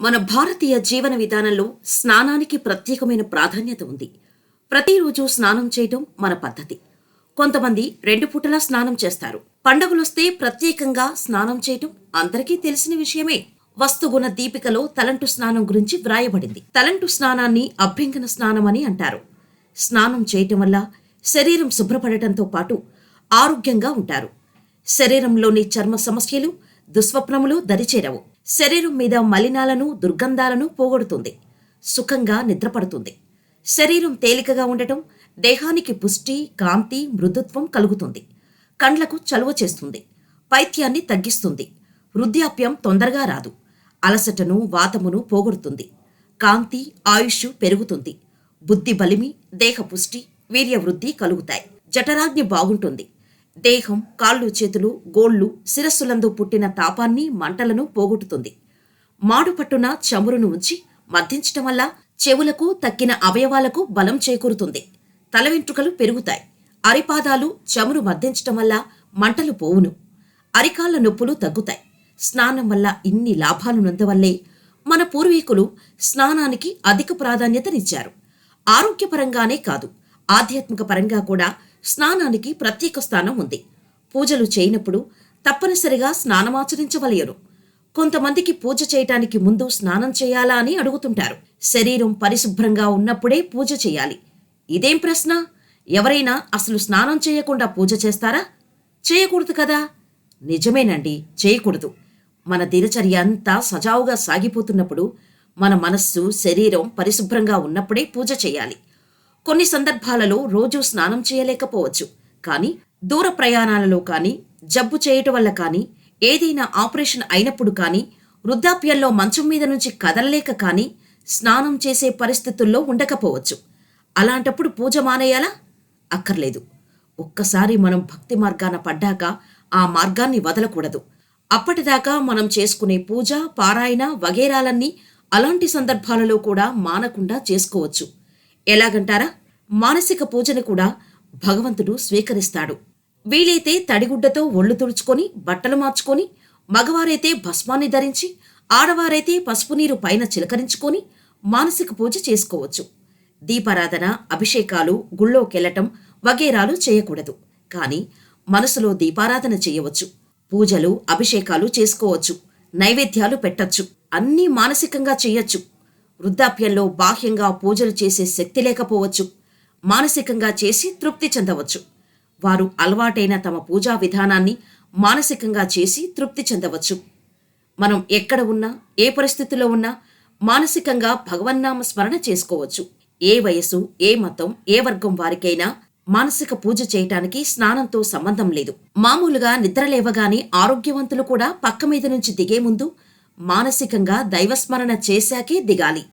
మన భారతీయ జీవన విధానంలో స్నానానికి ప్రత్యేకమైన ప్రాధాన్యత ఉంది. ప్రతిరోజు స్నానం చేయటం మన పద్ధతి. కొంతమంది రెండు పూటలా స్నానం చేస్తారు. పండగలొస్తే ప్రత్యేకంగా స్నానం చేయటం అందరికీ తెలిసిన విషయమే. వస్తుగుణ దీపికలో తలంటు స్నానం గురించి వ్రాయబడింది. తలంటు స్నానాన్ని అభ్యంగన స్నానం అని అంటారు. స్నానం చేయటం వల్ల శరీరం శుభ్రపడటంతో పాటు ఆరోగ్యంగా ఉంటారు. శరీరంలోని చర్మ సమస్యలు దుస్వప్నములు దరిచేరవు. శరీరం మీద మలినాలను దుర్గంధాలను పోగొడుతుంది. సుఖంగా నిద్రపడుతుంది. శరీరం తేలికగా ఉండటం దేహానికి పుష్టి కాంతి మృదుత్వం కలుగుతుంది. కండ్లకు చలువ చేస్తుంది. పైత్యాన్ని తగ్గిస్తుంది. వృద్ధాప్యం తొందరగా రాదు. అలసటను వాతమును పోగొడుతుంది. కాంతి ఆయుష్ పెరుగుతుంది. బుద్ధి బలిమి దేహ పుష్టి వీర్యవృద్ధి కలుగుతాయి. జఠరాగ్ని బాగుంటుంది. దేహం కాళ్ళు చేతులు గోళ్ళు శిరస్సులందు పుట్టిన తాపాన్ని మంటలను పోగొట్టుతుంది. మాడుపట్టున చమురును ఉంచి మద్దించటం వల్ల చెవులకు తక్కిన అవయవాలకు బలం చేకూరుతుంది. తల వెంట్రుకలు పెరుగుతాయి. అరిపాదాలు చమురు మర్దించటం వల్ల మంటలు పోవును. అరికాళ్ళ నొప్పులు తగ్గుతాయి. స్నానం వల్ల ఇన్ని లాభాలు మన పూర్వీకులు స్నానానికి అధిక ప్రాధాన్యతనిచ్చారు. ఆరోగ్యపరంగానే కాదు ఆధ్యాత్మిక పరంగా కూడా స్నానానికి ప్రత్యేక స్థానం ఉంది. పూజలు చేయనప్పుడు తప్పనిసరిగా స్నానమాచరించవలయను కొంతమందికి పూజ చేయటానికి ముందు స్నానం చేయాలా అని అడుగుతుంటారు. శరీరం పరిశుభ్రంగా ఉన్నప్పుడే పూజ చేయాలి. ఇదేం ప్రశ్న? ఎవరైనా అసలు స్నానం చేయకుండా పూజ చేస్తారా? చేయకూడదు కదా? నిజమేనండి చేయకూడదు. మన దినచర్య అంతా సజావుగా సాగిపోతున్నప్పుడు మన మనస్సు శరీరం పరిశుభ్రంగా ఉన్నప్పుడే పూజ చేయాలి. కొన్ని సందర్భాలలో రోజు స్నానం చేయలేకపోవచ్చు. కానీ దూర ప్రయాణాలలో కానీ జబ్బు చేయటం వల్ల కానీ ఏదైనా ఆపరేషన్ అయినప్పుడు కానీ వృద్ధాప్యంలో మంచం మీద నుంచి కదలలేక కానీ స్నానం చేసే పరిస్థితుల్లో ఉండకపోవచ్చు. అలాంటప్పుడు పూజ మానేయాలా? అక్కర్లేదు. ఒక్కసారి మనం భక్తి మార్గాన పడ్డాక ఆ మార్గాన్ని వదలకూడదు. అప్పటిదాకా మనం చేసుకునే పూజ పారాయణ వగేరాలన్నీ అలాంటి సందర్భాలలో కూడా మానకుండా చేసుకోవచ్చు. ఎలాగంటారా? మానసిక పూజను కూడా భగవంతుడు స్వీకరిస్తాడు. వీలైతే తడిగుడ్డతో ఒళ్ళు తుడుచుకొని బట్టలు మార్చుకొని మగవారైతే భస్మాన్ని ధరించి ఆడవారైతే పసుపు నీరు పైన చిలకరించుకొని మానసిక పూజ చేసుకోవచ్చు. దీపారాధన అభిషేకాలు గుళ్ళోకెళ్ళటం వగేరాలు చేయకూడదు. కానీ మనసులో దీపారాధన చేయవచ్చు. పూజలు అభిషేకాలు చేసుకోవచ్చు. నైవేద్యాలు పెట్టచ్చు. అన్నీ మానసికంగా చేయొచ్చు. వృద్ధాప్యంలో బాహ్యంగా పూజలు చేసే శక్తి లేకపోవచ్చు మానసికంగా చేసి తృప్తి చెందవచ్చు. వారు అలవాటైన తమ పూజా విధానాన్ని మానసికంగా చేసి తృప్తి చెందవచ్చు. మనం ఎక్కడ ఉన్నా ఏ పరిస్థితిలో ఉన్నా మానసికంగా భగవన్నామ స్మరణ చేసుకోవచ్చు. ఏ వయసు ఏ మతం ఏ వర్గం వారికైనా మానసిక పూజ చేయటానికి స్నానంతో సంబంధం లేదు. మామూలుగా నిద్రలేవగానే ఆరోగ్యవంతులు కూడా పక్క మీద నుంచి దిగే ముందు మానసికంగా దైవస్మరణ చేశాకే దిగాలి.